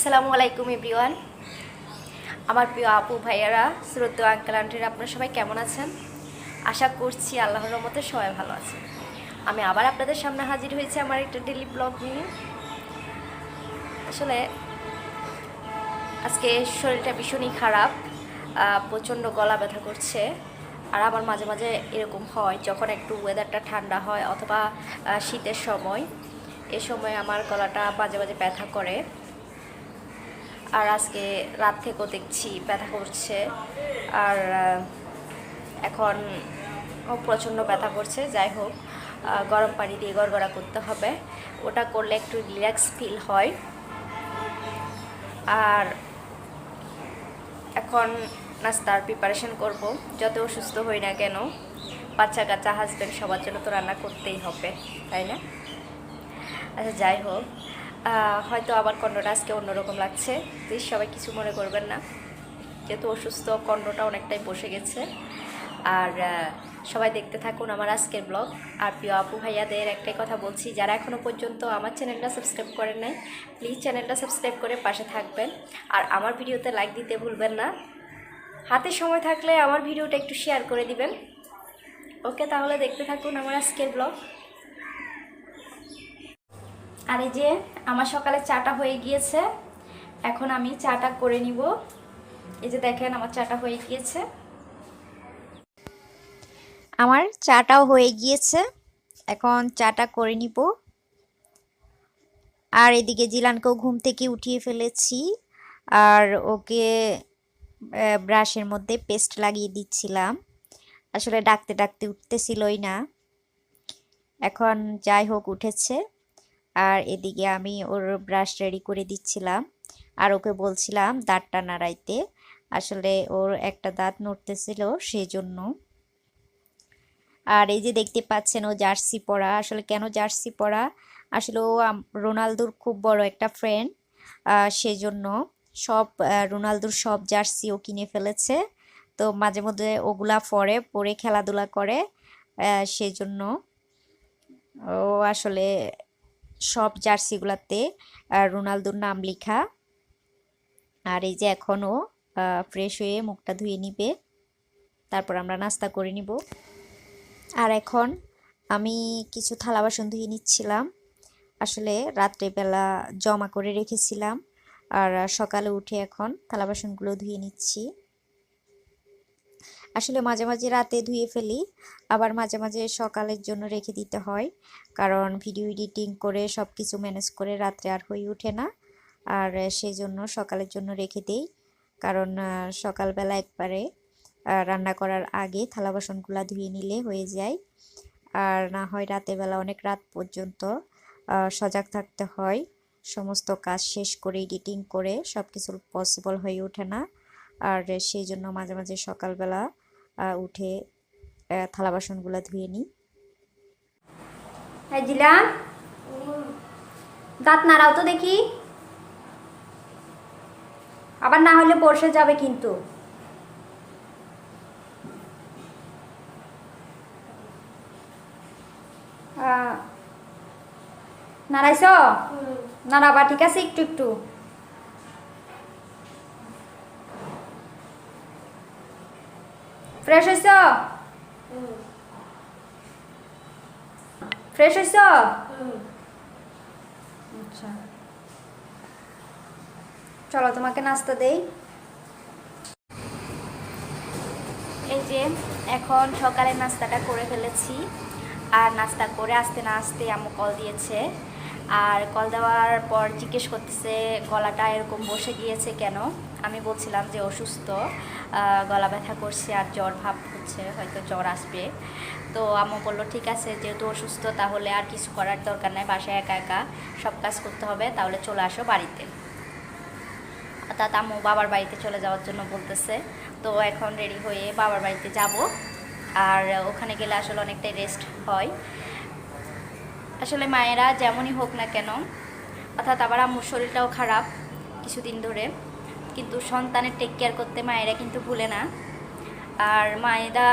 আসসালামু আলাইকুম, এভরিওয়ান। আমার প্রিয় আপু, ভাইয়ারা শ্রদ্ধ আঙ্কেল আন্টিরা আপনারা সবাই কেমন আছেন? আশা করছি আল্লাহর রহমতে সবাই ভালো আছেন। আমি আবার আপনাদের সামনে হাজির হয়েছি আমার একটা ডেলি ব্লগ নিয়ে। আসলে আজকে শরীরটা ভীষণই খারাপ প্রচণ্ড গলা ব্যথা করছে। আর আমার মাঝে মাঝে এরকম হয়, যখন একটু ওয়েদারটা ঠান্ডা হয় অথবা শীতের সময়, এ সময় আমার গলাটা মাঝে মাঝে ব্যথা করে। আর আজকে রাত থেকেও দেখছি ব্যথা করছে। আর এখন প্রচণ্ড ব্যথা করছে, যাই হোক গরম পানি দিয়ে গড়গড়া করতে হবে। ওটা করলে একটু রিল্যাক্স ফিল হয়। আর এখন নাস্তার প্রিপারেশন করব। যত অসুস্থ হই না কেন, বাচ্চা কাচ্চা হাজব্যান্ড সবার জন্য তো রান্না করতেই হবে, তাই না? আচ্ছা যাই হোক হয়তো আবার কণ্ঠটা আজকে অন্যরকম লাগছে। প্লিজ সবাই কিছু মনে করবেন না। যেহেতু অসুস্থ কণ্ঠটা অনেকটাই বসে গেছে। আর সবাই দেখতে থাকুন আমার আজকের ব্লগ। আর প্রিয় আপু ভাইয়াদের একটাই কথা বলছি, যারা এখনও পর্যন্ত আমার চ্যানেলটা সাবস্ক্রাইব করেন নাই, প্লিজ চ্যানেলটা সাবস্ক্রাইব করে পাশে থাকবেন। আর আমার ভিডিওতে লাইক দিতে ভুলবেন না। হাতে সময় থাকলে আমার ভিডিওটা একটু শেয়ার করে দিবেন। ওকে, তাহলে দেখতে থাকুন আমার আজকের ব্লগ। আর এই যে আমার সকালে চাটা হয়ে গিয়েছে, এখন আমি চাটা করে নিব। এই যে দেখেন আমার চাটা হয়ে গিয়েছে। আমার চাটাও হয়ে গিয়েছে, এখন চাটা করে নিব। আর এদিকে জিলানকেও ঘুম থেকে উঠিয়ে ফেলেছি, আর ওকে ব্রাশের মধ্যে পেস্ট লাগিয়ে দিচ্ছিলাম। আসলে ডাকতে ডাকতে উঠতেছিলই না। এখন যাই হোক, উঠেছে। আর এদিকে আমি ওর ব্রাশ রেডি করে দিচ্ছিলাম। আর ওকে বলছিলাম দাঁতটা নাড়াইতে। আসলে ওর একটা দাঁত নড়তেছিল সেই জন্য আর এই যে দেখতে পাচ্ছেন ও জার্সি পরা। আসলে কেন জার্সি পরা? আসলে ও রোনালদোর খুব বড় একটা ফ্রেন্ড সেজন্য সব রোনালদোর সব জার্সি ও কিনে ফেলেছে। তো মাঝে মধ্যে ওগুলা পরে পরে খেলাধুলা করে সেজন্য ও আসলে সব জার্সিগুলাতে রোনালদোর নাম লেখা। আর এই যে এখনও ফ্রেশ হয়ে মুখটা ধুয়ে নিবে। তারপর আমরা নাস্তা করে নিব। আর এখন আমি কিছু থালা বাসন ধুয়ে নিচ্ছিলাম। আসলে রাত্রেবেলা জমা করে রেখেছিলাম। আর সকালে উঠে এখন থালা বাসনগুলো ধুয়ে নিচ্ছি। আসলে মাঝে মাঝে রাতে ধুয়ে ফেলি, আবার মাঝে মাঝে সকালের জন্য রেখে দিতে হয়। কারণ ভিডিও এডিটিং করে সব কিছু ম্যানেজ করে রাত্রে আর হয়ে ওঠে না। আর সেই জন্য সকালের জন্য রেখে দেই। কারণ সকালবেলা একবারে রান্না করার আগে থালা বাসনগুলো ধুয়ে নিলে হয়ে যায়। আর না হয় রাতের বেলা অনেক রাত পর্যন্ত সজাগ থাকতে হয়। সমস্ত কাজ শেষ করে এডিটিং করে সব কিছু পসিবল হয়ে ওঠে না। আর সেই জন্য মাঝে মাঝে সকালবেলা উঠে আহ, থালা বাসনগুলো ধুয়ে নিই। হ্যাঁ জিলান দাঁত নাড়াও তো দেখি। আবার না হলে বসে যাবে কিন্তু। আহ, নাড়াইছ? নাড়াবা ঠিক আছে একটু একটু। ফ্রেশ হয়েছ ফ্রেশ হয়েছ আচ্ছা। চলো তোমাকে নাস্তা দেই। এই যে এখন সকালে নাস্তাটা করে ফেলেছি। আর নাস্তা করে আসতে না আসতে আম্মু কল দিয়েছে। আর কল দেওয়ার পর জিজ্ঞেস করতেছে গলাটা এরকম বসে গিয়েছে কেন? আমি বলছিলাম যে অসুস্থ গলা ব্যথা করছে আর জ্বর ভাব হচ্ছে, হয়তো জ্বর আসবে। তো আম্মু বলল, ঠিক আছে, যেহেতু অসুস্থ, তাহলে আর কিছু করার দরকার নাই, বাসায় একা একা সব কাজ করতে হবে, তাহলে চলে আসো বাড়িতে। অর্থাৎ আম্মু বাবার বাড়িতে চলে যাওয়ার জন্য বলতেছে। তো এখন রেডি হয়ে বাবার বাড়িতে যাব। আর ওখানে গেলে আসলে অনেকটাই রেস্ট হয়। আসলে মায়েরা যেমনই হোক না কেন, অর্থাৎ আবার আম্মুর শরীরটাও খারাপ কিছুদিন ধরে। কিন্তু সন্তানের টেক কেয়ার করতে মায়েরা কিন্তু ভুলে না। আর মায়েরা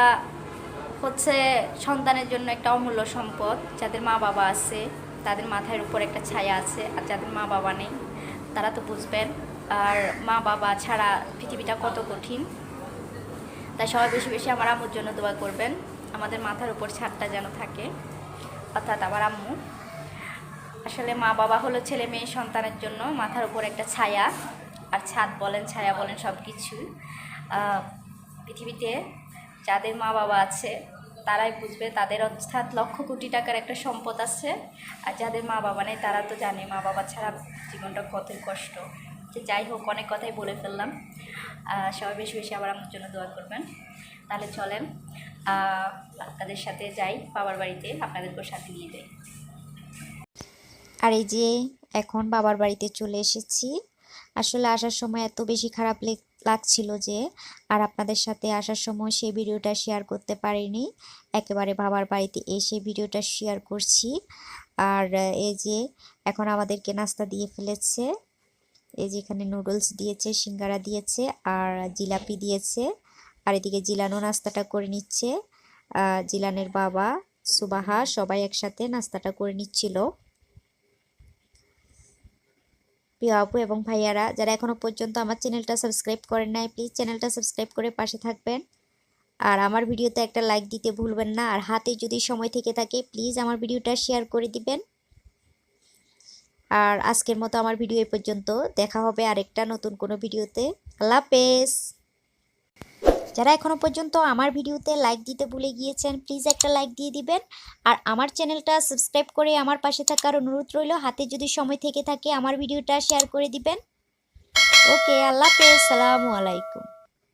হচ্ছে সন্তানের জন্য একটা অমূল্য সম্পদ, যাদের মা বাবা আছে, তাদের মাথার উপর একটা ছায়া আছে, আর যাদের মা বাবা নেই, তারা তো বুঝবেন। আর মা বাবা ছাড়া পৃথিবীটা কত কঠিন। তাই সবাই বেশি বেশি আমার আম্মুর জন্য দোয়া করবেন, আমাদের মাথার উপর ছাদটা যেন থাকে। অর্থাৎ আমার আম্মু। আসলে মা বাবা হলো ছেলে মেয়ে সন্তানের জন্য মাথার উপর একটা ছায়া। আর ছাদ বলেন, ছায়া বলেন সব কিছু পৃথিবীতে যাদের মা বাবা আছে, তারাই বুঝবে তাদের অর্থাৎ লক্ষ কোটি টাকার একটা সম্পদ আছে। আর যাদের মা বাবা নেই, তারা তো জানে মা বাবা ছাড়া জীবনটা কতই কষ্ট। যে যাই হোক, অনেক কথাই বলে ফেললাম। সবাই বেশি বেশি আবার আমার জন্য দোয়া করবেন। তাহলে চলেন আপনাদের সাথে যাই, বাবার বাড়িতে আপনাদেরকেও সাথে নিয়ে যাই। আর এই যে এখন বাবার বাড়িতে চলে এসেছি। আসলে আসার সময় এত বেশি খারাপ লাগছিল যে, আর আপনাদের সাথে আসার সময় সেই ভিডিওটা শেয়ার করতে পারিনি। একেবারে বাবার বাড়িতে এসে ভিডিওটা শেয়ার করছি। আর এই যে এখন আমাদেরকে নাস্তা দিয়ে ফেলেছে। এই যে এখানে নুডলস দিয়েছে, সিঙ্গারা দিয়েছে, আর জিলাপি দিয়েছে। আর এদিকে জিলানো নাস্তাটা করে নিচ্ছে। জিলানের বাবা, সুবাহা সবাই একসাথে নাস্তাটা করে নিচ্ছিল। প্রিয় আপু এবং ভাইয়ারা, যারা এখনও পর্যন্ত আমার চ্যানেলটা সাবস্ক্রাইব করেন নাই প্লিজ চ্যানেলটা সাবস্ক্রাইব করে পাশে থাকবেন। আর আমার ভিডিওতে একটা লাইক দিতে ভুলবেন না, আর হাতে যদি সময় থেকে থাকে প্লিজ আমার ভিডিওটা শেয়ার করে দিবেন। আর আজকের মতো আমার ভিডিও এ পর্যন্ত। দেখা হবে আরেকটা নতুন কোনো ভিডিওতে। আল্লাহ হাফেজ। যারা এখনও পর্যন্ত আমার ভিডিওতে লাইক দিতে ভুলে গিয়েছেন প্লিজ একটা লাইক দিয়ে দিবেন। আর আমার চ্যানেলটা সাবস্ক্রাইব করে আমার পাশে থাকার অনুরোধ রইল। হাতে যদি সময় থেকে থাকে, আমার ভিডিওটা শেয়ার করে দিবেন। ওকে আল্লাহ হাফেজ। সালামু আলাইকুম।